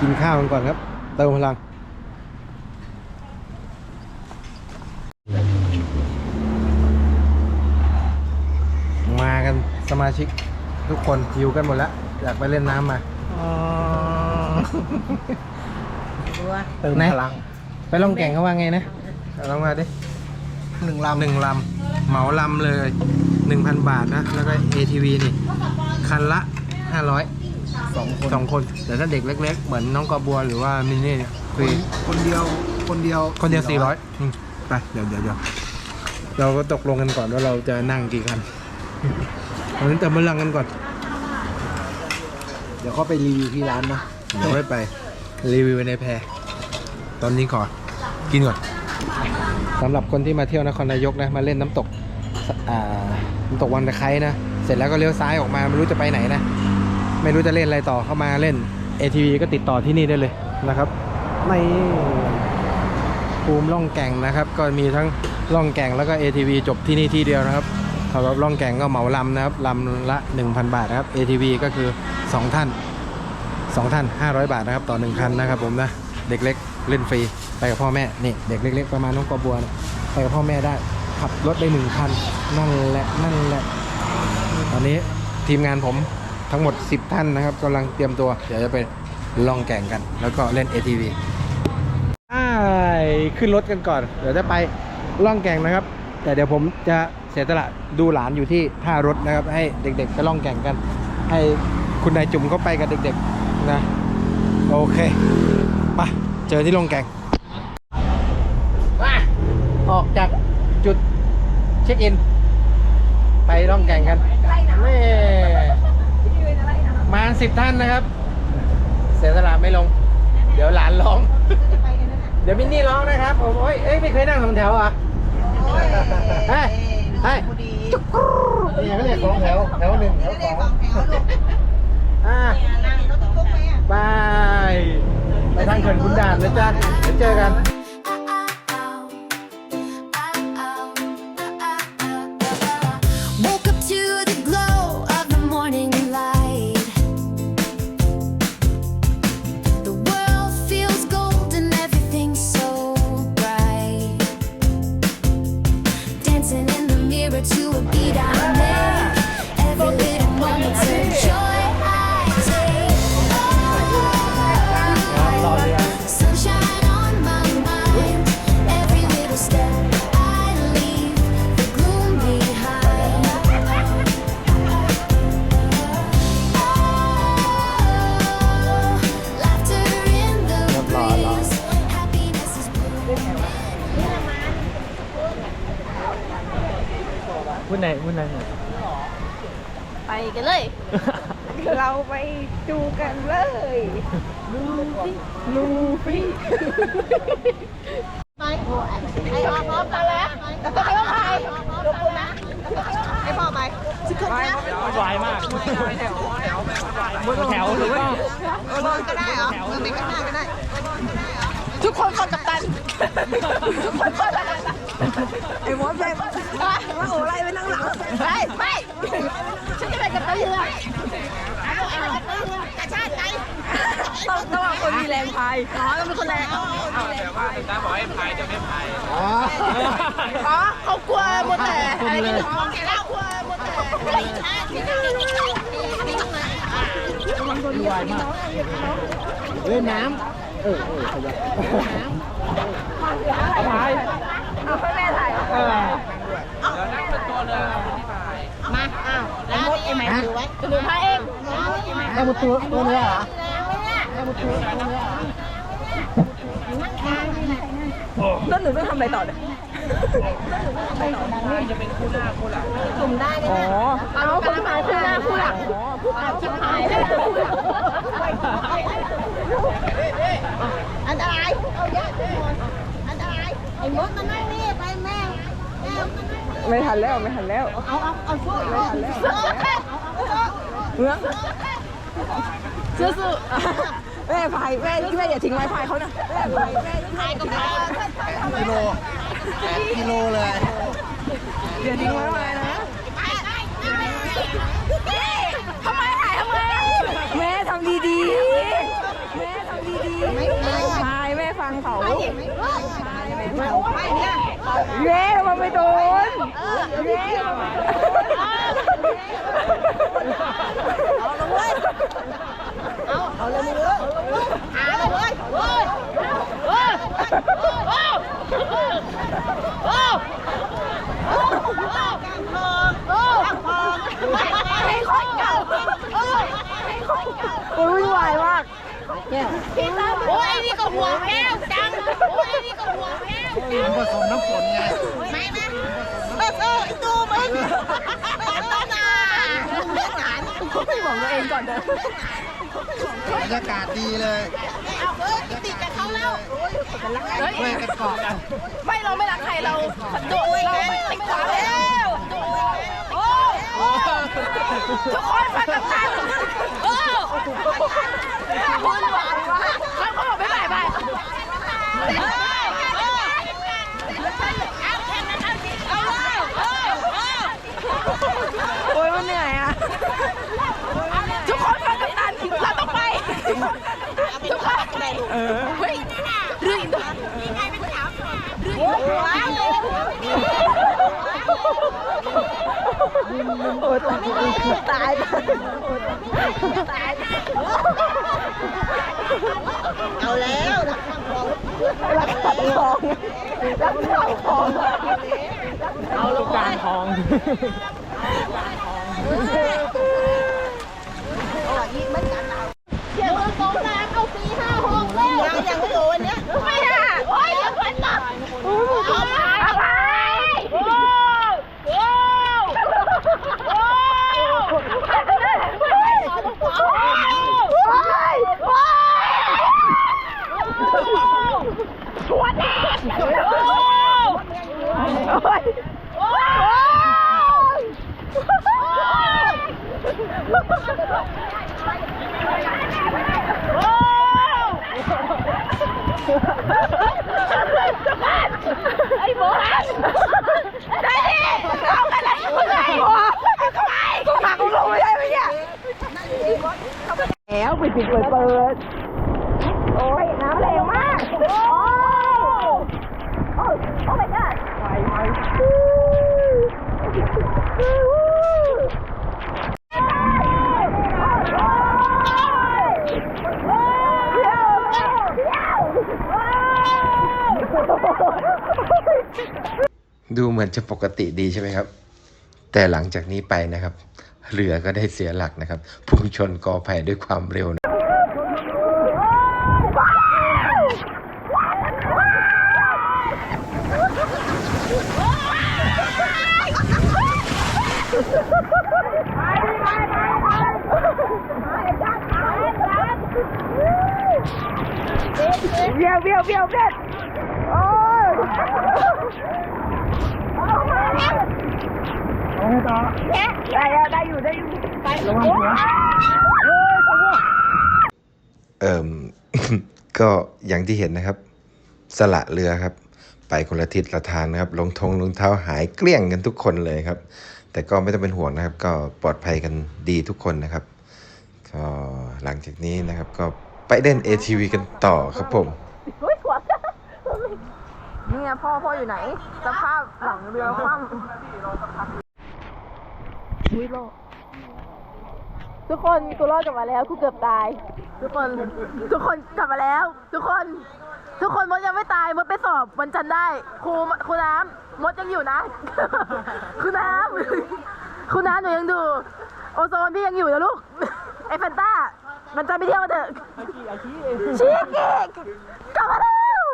กินข้าวกันก่อนครับ เติมพลัง มากันสมาชิกทุกคนหิวกันหมดแล้ว อยากไปเล่นน้ำมาเติมไหนพลัง ไปล่องแก่งเขาว่าไงนะลองมาดิหนึ่งลำหนึ่งลำเหมาลำเลยหนึ่งพันบาทนะ แล้วก็ ATV นี่ คันละห้าร้อย สองคนสองคน แต่ถ้าเด็กเล็ก ๆ เหมือนน้องกอบัวหรือว่ามินนี่เนี่ยฟรีคนเดียวคนเดียวคนเดียวสี่ร้อยไปเดี๋ยวเดี๋ยวเดี๋ยวเราก็ตกลงกันก่อนว่าเราจะนั่งกี่คันตอนนี้เติมพลังกันก่อน เดี๋ยวเขาไปรีวิวที่ร้านนะเดี๋ยวค่อยไปรีวิวในแพร ตอนนี้ก่อนกินก่อนสำหรับคนที่มาเที่ยวนครนายกนะมาเล่นน้ำตกสอ่าน้ำตกวังตะไคร้นะ เสร็จแล้วก็เลี้ยวซ้ายออกมาไม่รู้จะไปไหนนะ ไม่รู้จะเล่นอะไรต่อเข้ามาเล่น ATV ก็ติดต่อที่นี่ได้เลยนะครับในภูมิล่องแก่งนะครับ ก็มีทั้งล่องแก่งแล้วก็ ATV จบที่นี่ที่เดียวนะครับสำหรับล่องแก่งก็เหมาลำนะครับลำละ 1,000 บาทนะครับ ATV ก็คือ 2 ท่านสองท่าน 500 บาทนะครับ ต่อหนึ่งคันนะครับผมนะเด็กเล็กเล่นฟรีไปกับพ่อแม่นี่เด็กเล็ก ๆ ประมาณน้องกอบัวนี่ยไปกับพ่อแม่ได้ขับรถได้หนึ่งคันนั่นแหละนั่นแหละตอนนี้ทีมงานผม ทั้งหมด 10 ท่านนะครับกำลังเตรียมตัว เดี๋ยวจะไปล่องแก่งกัน แล้วก็เล่น ATV อ้ายขึ้นรถกันก่อน เดี๋ยวจะไปล่องแก่งนะครับ แต่เดี๋ยวผมจะเสียสละดูหลานอยู่ที่ท่ารถนะครับ ให้เด็กๆไปล่องแก่งกัน ให้คุณนายจุ๋มเขาไปกับเด็กๆนะโอเคไปเจอที่ล่องแก่งมาออกจากจุดเช็คอิน ไปล่องแก่งกันนี่ มาสิบท่านนะครับ เสียสละไม่ลง เดี๋ยวหลานร้อง เดี๋ยวมินนี่ร้องนะครับผมโอ้ยเอ้ยไม่เคยนั่งสองแถวเหรอะเฮ้ยเฮ้ยจุ๊กกรูนี่เขาเรียกสองแถวแถวหนึ่งแถวสองอ่าบายไปทางเขื่อนขุนด่านนะจ๊ะเดี๋ยวเจอกัน พูดไหนพูดไหนไปกันเลย เราไปดูกันเลยลูฟี่ลูฟี่ไอ้พ่อพร้อมกันแล้วแล้วก็ไปว่าใครลูกคุณนะไอ้พ่อไปสิคุณนะวายมากแถวหรือว่าลงก็ได้เหรอเออไปข้างหน้าก็ได้ ทุกคนคนกับตันทุกคนคนกับตัน ไอ้หมอแม่ว่าโอ้ไรไปนั่งหลังไม่ไม่ฉันจะไปกับตันเรือแต่ชาติไงต้องต้องเอาคนมีแรงพายอ๋อต้องเป็นคนแรงอ๋ออ๋อเขากลัวหมดแต่อะไรนี่ของแกแล้วกลัวหมดแต่เล่นน้ำเออเออขยับ เอาให้แม่ถ่ายเออมาอ้าวแล้วไอ้แม่ถือไว้ถือพายเองแค่มุดตัวตัวเนี้ยเหรอแล้วหนูต้องทำอะไรต่อเนี่ยกลุ่มได้เนี่ยอ๋อเอาคู่หน้าคู่หลังอ๋อผู้พายชิบหายเลยอันตรายเอาญาติอันตรายไอ้มดมานั่งนี่ไปแม่แม่มานั่งนี่ ไม่ทันแล้วไม่ทันแล้วเอาเอาเอาช่วยไม่ทันแล้วเมื่อสู้ๆแม่พายแม่แม่อย่าทิ้งไม้พายเขานะแม่พายแม่พายก็พายกิโลแปดกิโลเลยอย่าทิ้งไม้พายนะทำไมหายทำไมแม่ทำดีๆแม่ทำดีางเขาไปดิไปเนี่ยเย้มันไม่โดนเย้มันไม่โดน เอาละเว้ยเอาเอาเลยมึงเลยหาเลยเว้ยเว้ยเว้ยเว้ยเว้ยให้คนเก่า โอ้ยวุ่นวายมาก โอ้ยนี่ก็ หัวแก้วจังโอ้ยนี่ก็หัวแก้วมันผสมน้ำฝนไงไม่ไหมเออเออไอ้ตูมึงต้นอะเลี้ยงหลานไม่บอกตัวเองก่อนเด้อบรรยากาศดีเลยเอาเฮ้ยติดกับเขาแล้วช่วยกันเกาะกันไม่เราไม่รักใครเราโดดเราไม่ติดขวาแล้วโอ้โอ้ทุกคนมาตัดตันโอ้วุ่นวายมากแล้วเขาบอกไม่บายบา โอ้ยมันเหนื่อยอะ ทุกคนมาตัดตันเราต้องไป ทุกคนเฮ้ยเรื่องอินโดนี่ไงเป็นสาวโอ้ยโอ้ตายตายเอาแล้วนะ รักสัตว์ทองรักสัตว์ทองเอาลูกการทองเดี๋ยวตรงน้ำเอาปีห้าหกแล้วยังยังไม่โดนเนี่ยไม่อะโอ้ยยังพันหนักเอาไปเอาไปโอ้โอ้โอ้ชวนแน่โอ้ยโอ้ย ไอ้หมูได้ดิเอากันเลยคุณไอ้หมูทำไมกูหักกูลงไม่ได้ไหมเนี่ยแล้วปิดปิดเปิดเปิด โอ้ย น้ำแรงมาก โอ้โอ้โอ้ my god ดูเหมือนจะปกติดีใช่ไหมครับ แต่หลังจากนี้ไปนะครับ เรือก็ได้เสียหลักนะครับพุ่งชนกอไผ่ด้วยความเร็วนะ เบี้ยวเบี้ยวเบี้ยวเบี้ยวโอ้ย เอาให้ ต่อได้แล้วได้อยู่ได้อยู่ไประวังหัวเอ่ม ก็อย่างที่เห็นนะครับ สละเรือครับ ไปคนละทิศละทางนะครับรองทงรองเท้าหายเกลี้ยงกันทุกคนเลยครับ แต่ก็ไม่ต้องเป็นห่วงนะครับ ก็ปลอดภัยกันดีทุกคนนะครับ ก็หลังจากนี้นะครับ ก็ไปเล่น ATV กันต่อครับผมนี่ไงพ่อพ่ออยู่ไหน สภาพหลังเรือคว่ำ อุ้ยโลกทุกคนกูรอดกลับมาแล้วกูเกือบตาย ทุกคน ทุกคนกลับมาแล้ว ทุกคน ทุกคนมดยังไม่ตายมดไปสอบวันจันทร์ได้ครูครูน้ำมดยังอยู่นะ ครูน้ำครูน้ำหนูยังดูโอโซนพี่ยังอยู่นะลูกไอ้แฟนต้ามันจะไปเที่ยวกันเถอะชีเกกกลับมาแล้ว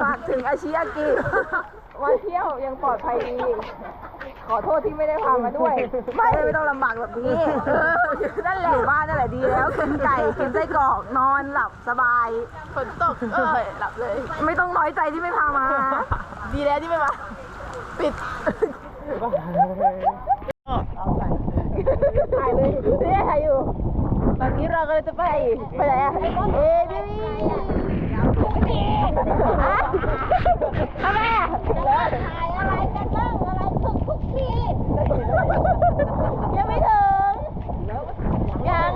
ฝากถึงอาชิอากิ มาเที่ยวยังปลอดภัยดี ขอโทษที่ไม่ได้พามาด้วย ไม่ไม่ต้องลำบากแบบนี้เออนั่นแหละอยู่บ้านนั่นแหละดีแล้วกินไก่กินไส้กรอกนอนหลับสบาย ฝนตกเออหลับเลย ไม่ต้องน้อยใจที่ไม่พามา ดีแล้วที่ไม่มาปิดถ่ายเลยเนี่ยถ่ายอยู่ตอนนี้เราก็เลยจะไปไปไหนอะเอดี อะทำไมอะถ่ายอะไรกันบ้างอะไรทุกทุกทียังไม่ถึงยัง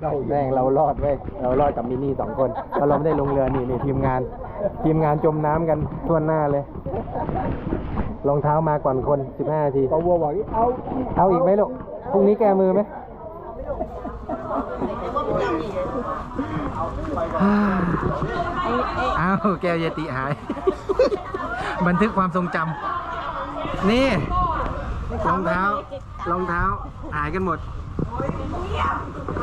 เราแม่งเรารอดเว้ยเรารอดกับมินี่สองคนเพราะเราไม่ได้ลงเรือนี่นี่ทีมงาน ทีมงานจมน้ำกันทั่วหน้าเลยรองเท้ามาก่อนคน15นาทีเอาวัวบอกเอาเอาอีกไหมลูกพรุ่งนี้แกมือไหม อ้าวแก้วเยติหาย บันทึกความทรงจำนี่รองเท้ารองเท้าหายกันหมด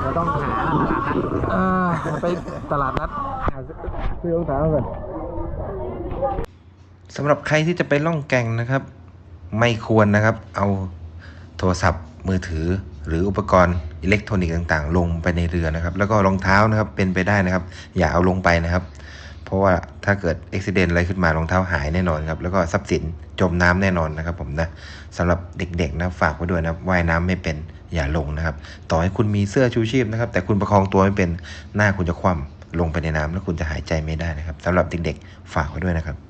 เราต้องหาตลาดนัดเออไปตลาดนัดหาซื้อรองเท้าก่อนสำหรับใครที่จะไปล่องแก่งนะครับ ไม่ควรนะครับ เอาโทรศัพท์มือถือหรืออุปกรณ์อิเล็กทรอนิกส์ต่าง ๆ ลงไปในเรือนะครับ แล้วก็รองเท้านะครับเป็นไปได้นะครับ อย่าเอาลงไปนะครับ เพราะว่าถ้าเกิดอุบิเหตุอะไรขึ้นมารองเท้าหายแน่นอนครับ แล้วก็ทรัพย์สินจมน้ำแน่นอนนะครับ ผมนะสำหรับเด็กๆนะฝากไว้ด้วยนะว่ายน้ำไม่เป็นอย่าลงนะครับ ต่อให้คุณมีเสื้อชูชีพนะครับ แต่คุณประคองตัวไม่เป็นหน้าคุณจะคว่ำลงไปในน้ำแล้วคุณจะหายใจไม่ได้นะครับสำหรับเด็กๆฝากไว้ด้วยนะครับ